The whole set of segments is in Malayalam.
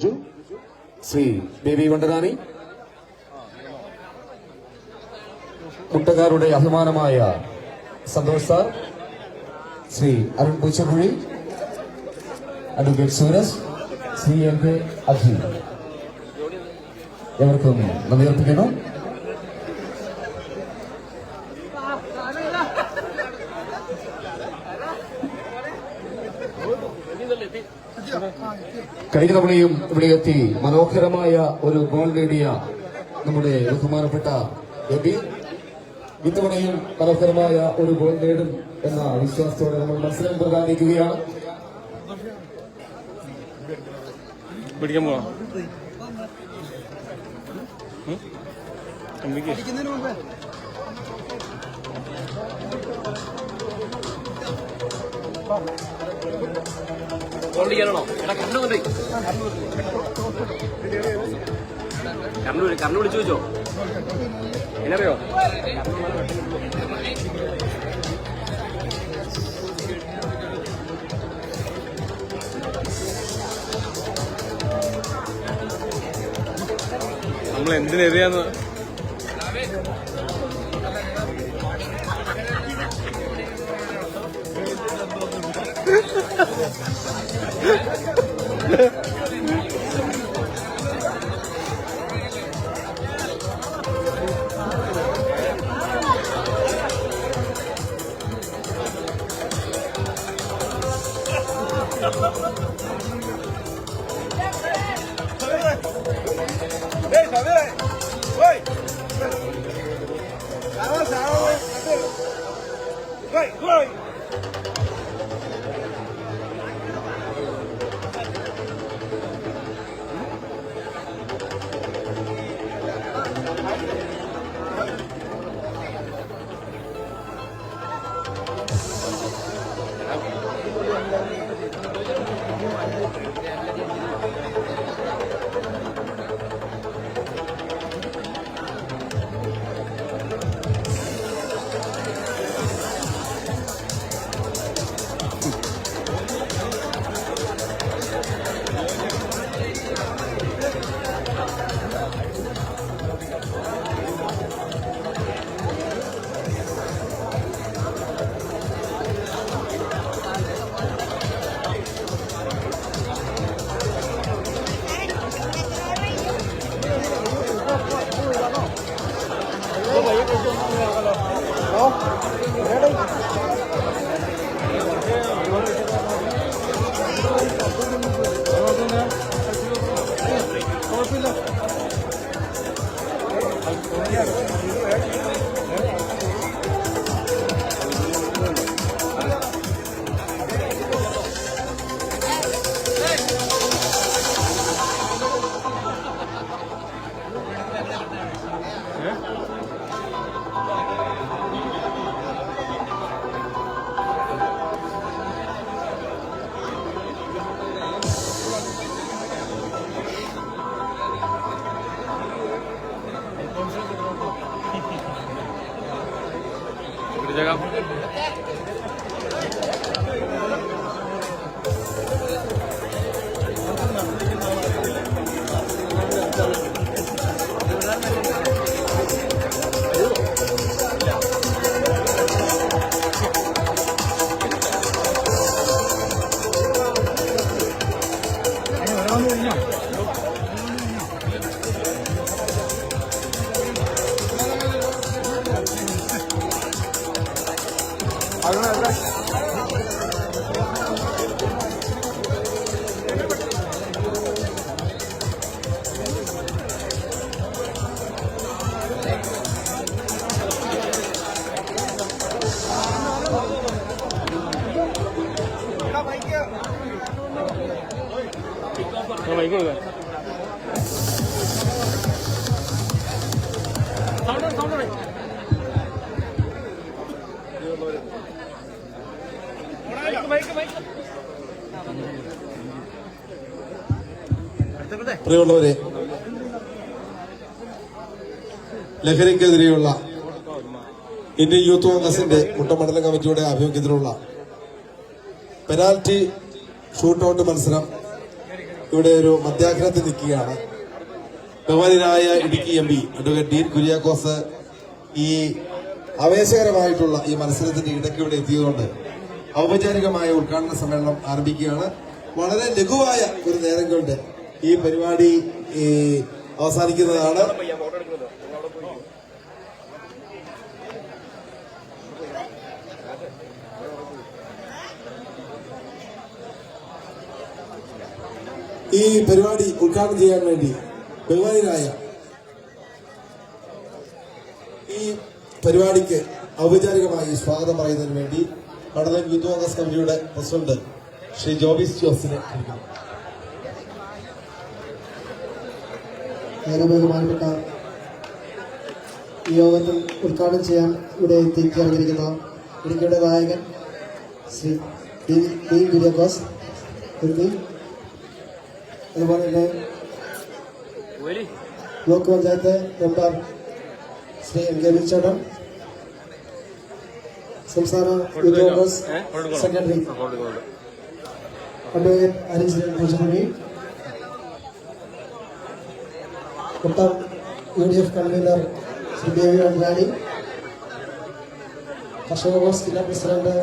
ശ്രീ ബേബി വണ്ടനാനി കുട്ടക്കാരുടെ അഭിമാനമായ Santhosh sir Shri Arun Poochakkuzhi advocate Sooraj Shri N K Akhil. എവർക്കും നന്ദി അർപ്പിക്കുന്നു. കഴിഞ്ഞ തവണയും ഇവിടെ എത്തി മനോഹരമായ ഒരു ഗോൾ നേടിയ നമ്മുടെ ബഹുമാനപ്പെട്ട എബി. ഇത്തവണയും മനോഹരമായ ഒരു ഗോൾ നേടും എന്ന വിശ്വാസത്തോടെ നമ്മൾ മത്സരം പ്രകാരിക്കുകയാണ് പിടിക്കാൻ പോവാം. ഉം? അമ്മിക്ക് ഓടിക്കാനാണോ എടാ കണ്ണു കണ്ണു വിളിച്ചു വെച്ചോ. എന്നറിയോ നമ്മൾ എന്തിനെതിരാന്ന് Right, glory. കൊടുക്കാം ലഹരിക്കെതിരെയുള്ള ഇന്ത്യൻ യൂത്ത് കോൺഗ്രസിന്റെ കുട്ടമണ്ഡലം കമ്മിറ്റിയുടെ ആഭിമുഖ്യത്തിലുള്ള പെനാൽറ്റി ഷൂട്ടൌട്ട് മത്സരം ഇവിടെ ഒരു മധ്യാഗ്രഹത്തിൽ നിൽക്കുകയാണ്. ബഹുമാനായ Idukki M P advocate Dean Kuriakose ഈ ആവേശകരമായിട്ടുള്ള ഈ മത്സരത്തിന്റെ ഇടയ്ക്ക് ഇവിടെ എത്തിയതുകൊണ്ട് ഔപചാരികമായ ഉദ്ഘാടന സമ്മേളനം ആരംഭിക്കുകയാണ്. വളരെ ലഘുവായ ഒരു നേരം കൊണ്ട് ഈ പരിപാടി അവസാനിക്കുന്നതാണ്. ഈ പരിപാടി ഉദ്ഘാടനം ചെയ്യാൻ വേണ്ടി ബഹുമാനായ ഈ പരിപാടിക്ക് ഔപചാരികമായി സ്വാഗതം പറയുന്നതിന് വേണ്ടി കടലൻ യൂത്ത് കോൺഗ്രസ് കമ്മിറ്റിയുടെ പ്രസിഡന്റ് ശ്രീ ജോബിസ് ജോസിനെ ബഹുമാനപ്പെട്ട ഈ യോഗത്തിൽ ഉദ്ഘാടനം ചെയ്യാൻ ഇവിടെ എത്തിച്ചേർന്നിരിക്കുന്ന ഇടുക്കിയുടെ നായകൻ ശ്രീ ഡി കുര്യാക്കോസ് അതുപോലെ തന്നെ ഒരു block panchayat member Shri M K ചേട്ടൻ സംസ്ഥാന യൂത്ത് കോൺഗ്രസ് സെക്രട്ടറി അഡ്വക്കേറ്റ് അരിഞ്ച് ഭൂഷണി കൊട്ടം U D F convener Shri Devi Advani കർഷക കോൺഗ്രസ് ജില്ലാ പ്രസിഡന്റ്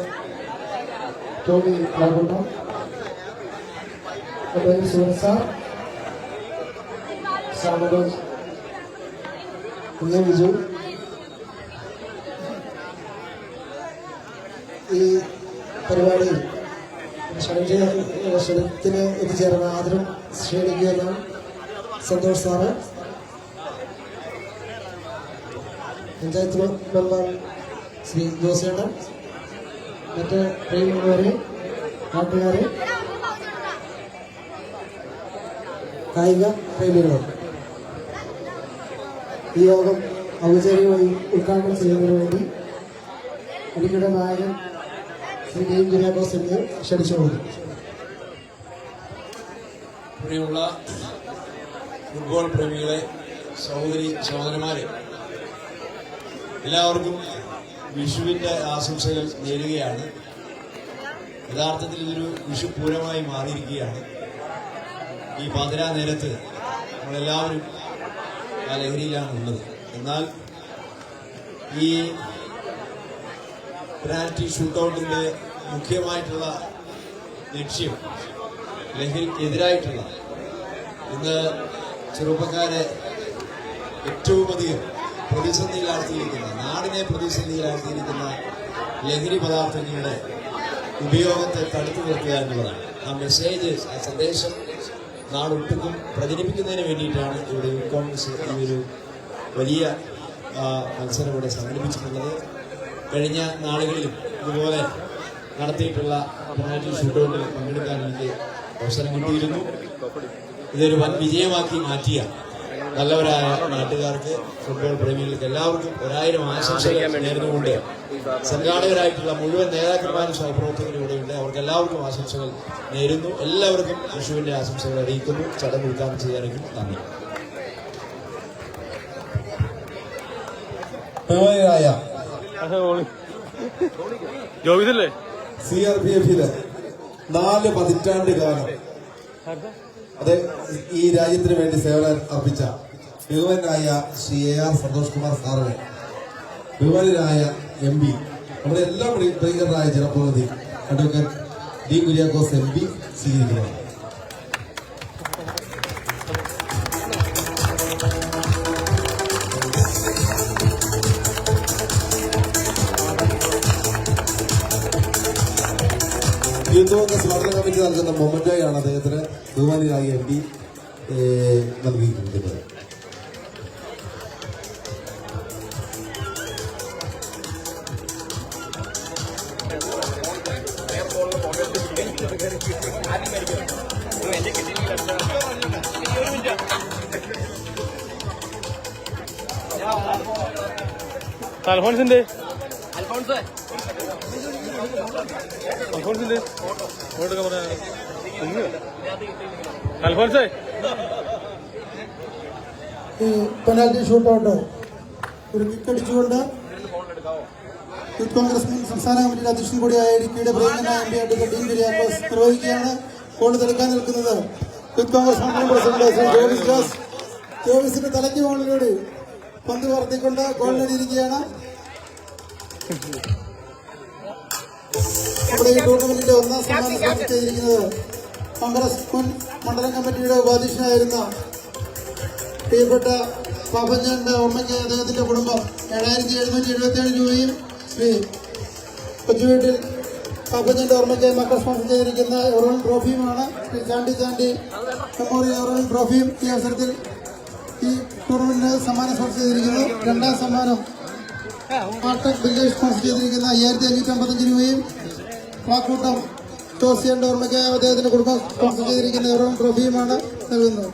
ടോമി ലാഗുണ്ടം അഡ്വക്കേറ്റ് സുഹൃത്ത് സാർ മനോജ് കുഞ്ഞ ബിജു ഈ പരിപാടിയിൽ ക്ഷണത്തിന് എത്തിച്ചേർന്ന ആദരം ക്ഷണിക്കുന്ന സന്തോഷ് സാറ്. പഞ്ചായത്ത് മെമ്പർ ശ്രീ ജോസേട്ടൻ. മറ്റ് പ്രിയമുള്ളവരെ നാട്ടുകാരെ കായിക പ്രേമികളും ഈ യോഗം ഔപചാരികമായി ഉദ്ഘാടനം ചെയ്യുന്നതിന് വേണ്ടി എനിക്കിടെ നായകൻ ശ്രീ ഡി എം കുര്യാക്കോസ് എന്ന് പോകുന്നു ഇവിടെയുള്ള ഫുട്ബോൾ പ്രേമികളെ സഹോദരി സഹോദരന്മാരെ എല്ലാവർക്കും വിഷുവിന്റെ ആശംസകൾ നേരുകയാണ്. യഥാർത്ഥത്തിൽ ഇതൊരു വിഷു പൂരമായി മാറിയിരിക്കുകയാണ്. ഈ പാതിരാ നേരത്ത് നമ്മളെല്ലാവരും ആ ലഹരിയിലാണ് ഉള്ളത്. എന്നാൽ ഈ പെനാൽറ്റി ഷൂട്ടൗട്ടിന്റെ മുഖ്യമായിട്ടുള്ള ലക്ഷ്യം ലഹരിക്കെതിരായിട്ടുള്ള ഇന്ന് ചെറുപ്പക്കാരെ ഏറ്റവും അധികം പ്രതിസന്ധിയിലാഴ്ത്തിയിരിക്കുന്ന നാടിനെ പ്രതിസന്ധിയിലാഴ്ത്തിയിരിക്കുന്ന ലഹരി പദാർത്ഥങ്ങളുടെ ഉപയോഗത്തെ തടുത്തു നിർത്തുക എന്നുള്ളതാണ്. ആ മെസ്സേജ് ആ സന്ദേശം നാടൊട്ടുക്കും പ്രചരിപ്പിക്കുന്നതിന് വേണ്ടിയിട്ടാണ് ഇവിടെ യൂത്ത് കോൺഗ്രസ് ഈ ഒരു വലിയ മത്സരം ഇവിടെ സംഘടിപ്പിച്ചിട്ടുള്ളത്. കഴിഞ്ഞ നാളുകളിലും ഇതുപോലെ നടത്തിയിട്ടുള്ള പെനാൽറ്റി ഷൂട്ടൗട്ടിൽ പങ്കെടുക്കാൻ എനിക്ക് അവസരം കിട്ടിയിരുന്നു. ഇതൊരു വൻ വിജയമാക്കി മാറ്റിയ നല്ലവരായ നാട്ടുകാർക്ക് ഫുട്ബോൾ പ്രേമികൾക്ക് എല്ലാവർക്കും ഒരായിരം ആശംസകൾ നേർന്നുകൊണ്ട് സംഘാടകരായിട്ടുള്ള മുഴുവൻ നേതാക്കന്മാരും സഹപ്രവർത്തകരും അവർക്ക് എല്ലാവർക്കും ആശംസകൾ നേരുന്നു. എല്ലാവർക്കും വിഷുവിന്റെ ആശംസകൾ അറിയിക്കുന്നു. ചടങ്ങ് ഉദ്ഘാടനം ചെയ്യാനെങ്കിലും നന്ദി. ബഹുമാനായ സി ആർ പി എഫിൽ നാല് പതിറ്റാണ്ട് കാലം അത് ഈ രാജ്യത്തിന് വേണ്ടി സേവനം അർപ്പിച്ച ബഹുമാനായ ശ്രീ എ ആർ സന്തോഷ് കുമാർ സാറിനെ ബഹുമാനായ എം പി നമ്മുടെ എല്ലാ പ്രിയ- പ്രിയങ്കരനായ ജനപ്രതിനിധി advocate D Kuriakose M P സ്വീകരിക്കുന്നു ഹിന്ദുവംഗ സ്മരണ കമ്മിറ്റി നൽകുന്ന മൊമെന്റോയാണ് അദ്ദേഹത്തിന് ബഹുമാനിയായി എം പി നൽകിയിരിക്കുന്നത്. അൽഫോൺസിന്റെ? അൽഫോൺസ്. അൽഫോൺസിന്റെ. അൽഫോൺസേ? ഈ പെനാൽറ്റി ഷൂട്ടൗട്ട്. ഒരു കിക്ക് അടിച്ചുകൊണ്ട് യൂത്ത് കോൺഗ്രസ് മുൻ സംസ്ഥാന കമ്മിറ്റിയുടെ അധ്യക്ഷൻ കൂടിയായ ഇടുക്കിയുടെ പ്രിയങ്കരനായ M P advocate Dean Kuriakose നിർവഹിക്കുകയാണ്. തെളിക്കാൻ നിൽക്കുന്നത് യൂത്ത് കോൺഗ്രസ് മണ്ഡലം പ്രസിഡന്റ് ശ്രീ ജോബിസ് ജോസ് ജോബിസിന്റെ തലയ്ക്ക് മുകളിലൂടെ പന്ത് പറത്തിക്കൊണ്ട് ഗോൾ നേടിയിരിക്കുകയാണ്. നമ്മുടെ ഈ ടൂർണമെന്റിന്റെ ഒന്നാം സമ്മാനം ചെയ്തിരിക്കുന്നത് കോൺഗ്രസ് മുൻ മണ്ഡലം കമ്മിറ്റിയുടെ ഉപാധ്യക്ഷനായിരുന്ന പ്രിയപ്പെട്ട പാപ്പഞ്ഞന്റെ ഓർമ്മയ്ക്ക് അദ്ദേഹത്തിന്റെ കുടുംബം ഏഴായിരത്തി എഴുന്നൂറ്റി എഴുപത്തി ഏഴ് രൂപയും ശ്രീ കൊച്ചുവീട്ടിൽ പാപ്പഞ്ഞന്റെ ഓർമ്മയ്ക്ക് മക്കൾ സ്പോൺസർ ചെയ്തിരിക്കുന്ന എറോൺ ട്രോഫിയുമാണ്. ശ്രീ ചാണ്ടി ചാണ്ടി മെമ്മോറിയൽ എറോൺ ട്രോഫിയും ഈ അവസരത്തിൽ ഈ ടൂർണമെന്റിന് സമ്മാനം സ്പോൺസർ ചെയ്തിരിക്കുന്നു. രണ്ടാം സമ്മാനം പാട്ടക് വില്ലേജ് സ്പോൺസർ ചെയ്തിരിക്കുന്ന അയ്യായിരത്തി അഞ്ഞൂറ്റി അമ്പത്തഞ്ച് രൂപയും വാക്കൂട്ടം ടോസിയന്റെ ഓർമ്മയ്ക്ക് അദ്ദേഹത്തിന്റെ കുടുംബം സ്പോൺസർ ചെയ്തിരിക്കുന്ന ഓരോ ട്രോഫിയുമാണ് നൽകുന്നത്.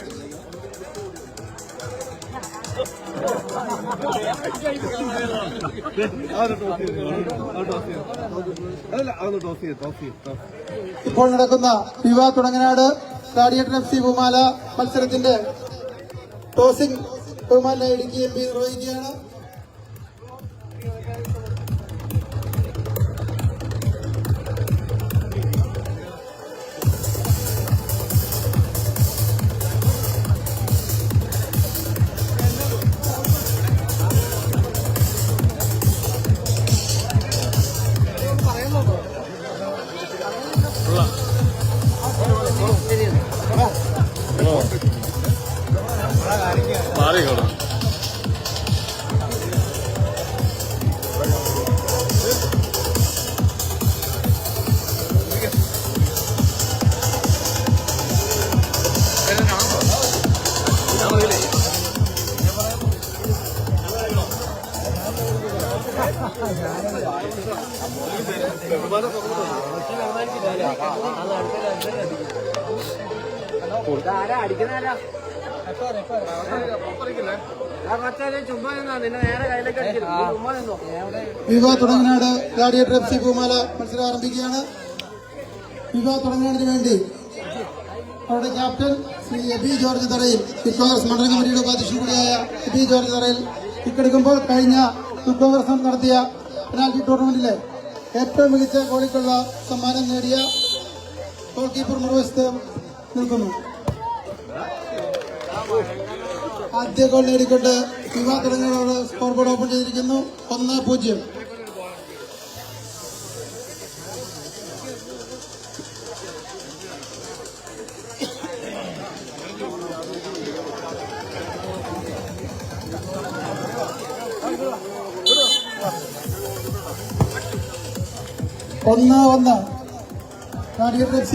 ഇപ്പോൾ നടക്കുന്ന വിവാഹ തുടങ്ങനാട് ഗ്ലാഡിയേറ്റർ എഫ് സി പൂമാല മത്സരത്തിന്റെ ടോസിംഗ് ബഹുമാന Idukki M P നിർവഹിക്കുകയാണ് Viva Thudanganad gladiator F C Poomala മത്സരം ആരംഭിക്കുകയാണ്. വിവാ തുടങ്ങുന്നതിന് വേണ്ടി അവരുടെ captain Shri Aby George Tharayil youth മണ്ഡലം കമ്മിറ്റിയുടെ ഉപാധ്യക്ഷൻ കൂടിയായ എബി ജോർജ് തറയിൽ ഇക്കെടുക്കുമ്പോൾ കഴിഞ്ഞ യൂത്ത് നടത്തിയ പെനാൽറ്റി ടൂർണമെന്റിലെ ഏറ്റവും മികച്ച ഗോളിക്കുള്ള സമ്മാനം നേടിയ ഗോൾ കീപ്പർ മറുവശത്ത് നിൽക്കുന്നു. ആദ്യ ഗോൾ നേടിക്കൊണ്ട് യുവാക്കളങ്ങളോട് സ്കോർ ബോർഡ് ഓപ്പൺ ചെയ്തിരിക്കുന്നു. ഒന്ന് പൂജ്യം. ഒന്ന് ഒന്ന് ടാർഗറ്റ് എഫ്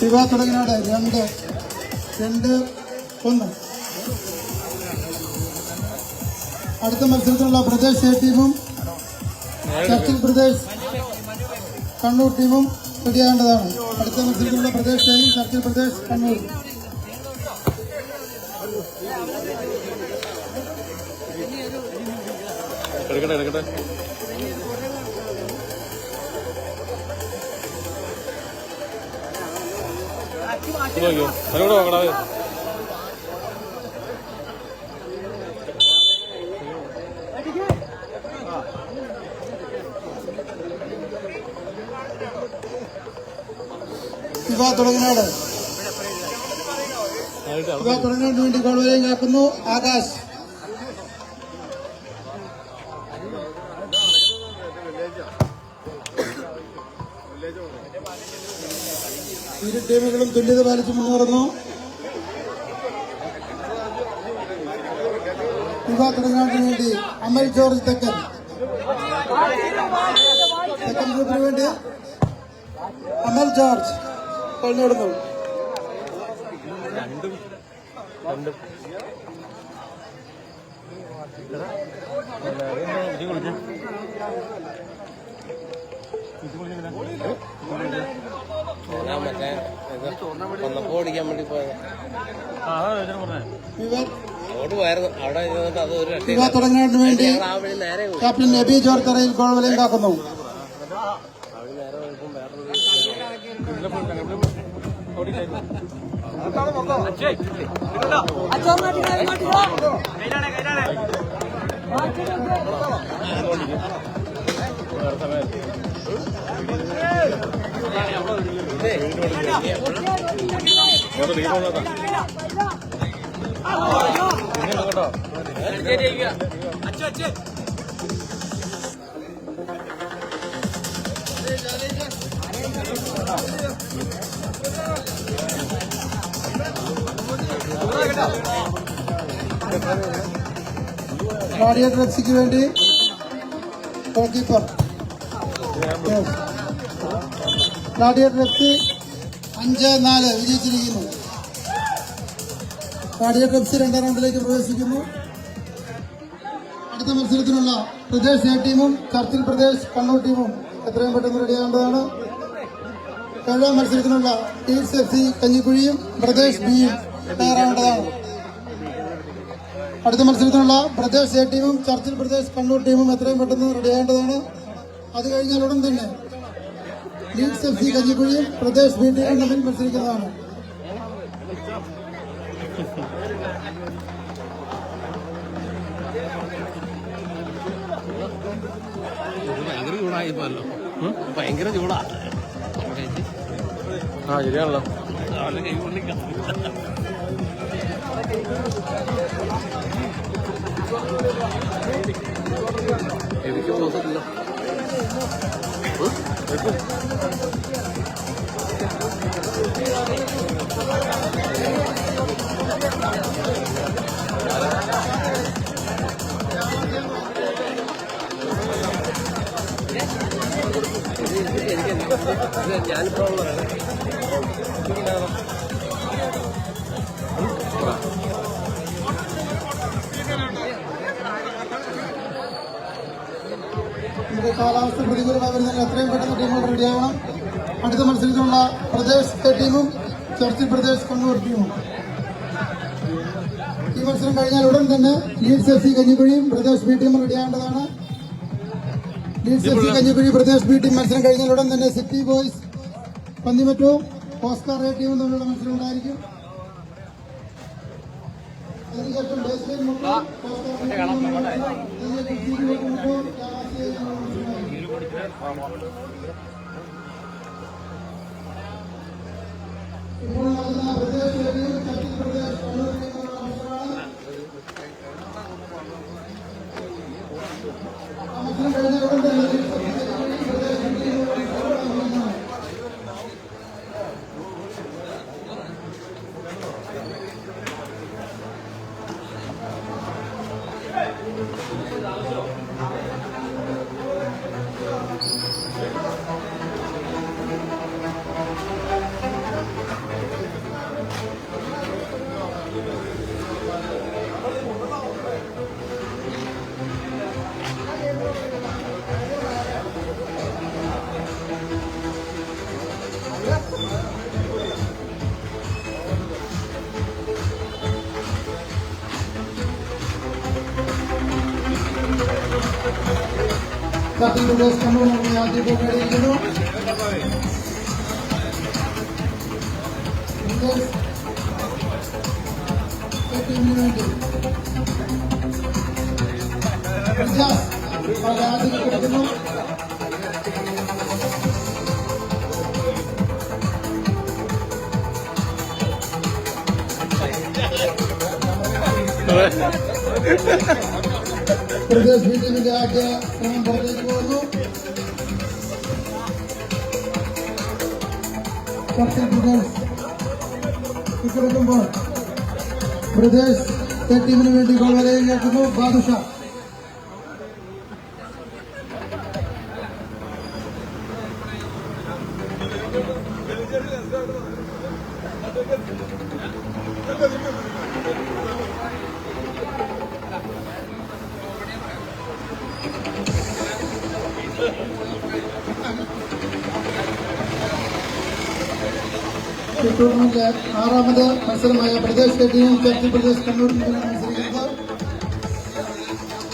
ശിവ തുടങ്ങിനാട് രണ്ട് രണ്ട് ഒന്ന്. അടുത്ത മത്സരത്തിലുള്ള പ്രദേശ് ടീമും ചർച്ചിൽ പ്രദേശ് കണ്ണൂർ ടീമും റെഡിയാകേണ്ടതാണ് അടുത്ത മത്സരത്തിലുള്ള പ്രദേശ് എയും ചർച്ചിൽ പ്രദേശ് കണ്ണൂർ. എടുക്കട്ടെ എടുക്കട്ടെ. നോക്കിയോ നോക്കടാ ശിവ തുടങ്ങിനാട് ആയിട്ട് തുടങ്ങാൻ വേണ്ടി ഗോൾ കേൾക്കുന്നു ആകാശ്. ഇരു ടീമുകളും തുല്യത പാലിച്ച് മുന്നേറുന്നു. ശിവ തുടങ്ങാൻ വേണ്ടി അമൽ ജോർജ് തെക്കൻ. തെക്കൻ ഗ്രൂപ്പിന് വേണ്ടി അമൽ ജോർജ്. ഞാൻ മറ്റേ വന്നപ്പോ ഓടിക്കാൻ വേണ്ടി പോയത്. പറഞ്ഞേ. തുടങ്ങാണ്ടിന് വേണ്ടി ക്യാപ്റ്റൻ നബി ജോർത്തറയിൽ ഗോൾ വലയം കാക്കുന്നു ഇങ്ങോട്ട് ലീഡ് കൊള്ളാം കേട്ടോ ഗ്ലാഡിയേറ്റർ എഫ് സിക്ക് വേണ്ടി goalkeeper gladiator F C അഞ്ച് നാല് വിജയിച്ചിരിക്കുന്നു. എഫ് രണ്ടാം റൗണ്ടിലേക്ക് പ്രവേശിക്കുന്നു. അടുത്ത മത്സരത്തിനുള്ള പ്രദേശ് എ ടീമും ചർച്ചിൽ പ്രദേശ് കണ്ണൂർ ടീമും എത്രയും പെട്ടെന്ന് റെഡിയാകേണ്ടതാണ് ഏഴാം മത്സരത്തിനുള്ള ടീംസ് എഫ് സി കഞ്ഞിക്കുഴിയും പ്രദേശ് ബിയും തയ്യാറാവേണ്ടതാണ്. അടുത്ത മത്സരത്തിനുള്ള പ്രദേശ് എ ടീമും ചർച്ചിൽ പ്രദേശ് കണ്ണൂർ ടീമും എത്രയും പെട്ടെന്ന് റെഡിയാകേണ്ടതാണ് അത് കഴിഞ്ഞാൽ ഉടൻ തന്നെ ലീഡ്സ് എഫ് സി കഞ്ഞിക്കുഴിയും പ്രദേശ് ബി ടീമും തമ്മിൽ മത്സരിക്കുന്നതാണ്. ഭയങ്കര ചൂടായി ഭയങ്കര ചൂടാ. ആ ശരിയാണല്ലോ എനിക്ക് ബോധമില്ല ഞാനിപ്പോ പ്രദേശ് കണ്ണൂർ ടീമുണ്ട് ഈ മത്സരം കഴിഞ്ഞാൽ ഉടൻ തന്നെ ലീഡ്സ് എഫ് സി കഞ്ഞിക്കുഴിയും പ്രദേശ് ബി ടീമും റെഡിയാകേണ്ടതാണ് Leeds F C Kanjikuzhy Pradesh B team മത്സരം കഴിഞ്ഞാൽ ഉടൻ തന്നെ സിറ്റി ബോയ്സ് പന്നിമറ്റവും ഓസ്കാർ എ ടീമും തമ്മിലുള്ള മത്സരം ഉണ്ടായിരിക്കും. അതിനുശേഷം ബേസ് ലൈൻ മുട്ട ഓസ്കാർ എ ടീമും ചർച്ചിൽ പ്രദേശ് കണ്ണൂർ നമ്മുടെ ആദ്യ ഗോൾ നേടിയിരിക്കുന്നു ഇന്ത്യൻസ് എ ടീമിന് വേണ്ടി പ്രജാസ് അവരുടെ ആദ്യം കൊടുക്കുന്നു പ്രദേശ് ബി ടീമിന്റെ ആദ്യ ക്രമം പുറത്തേക്ക് പോകുന്നു ചർച്ചിൽ പ്രദേശ് ഇക്കെടുക്കുമ്പോൾ പ്രദേശ് എ ടീമിന് വേണ്ടി ഗോൾ വലയിലേക്കുന്നു ബാദുഷ ഈ ടൂർണമെന്റിലെ ആറാമത്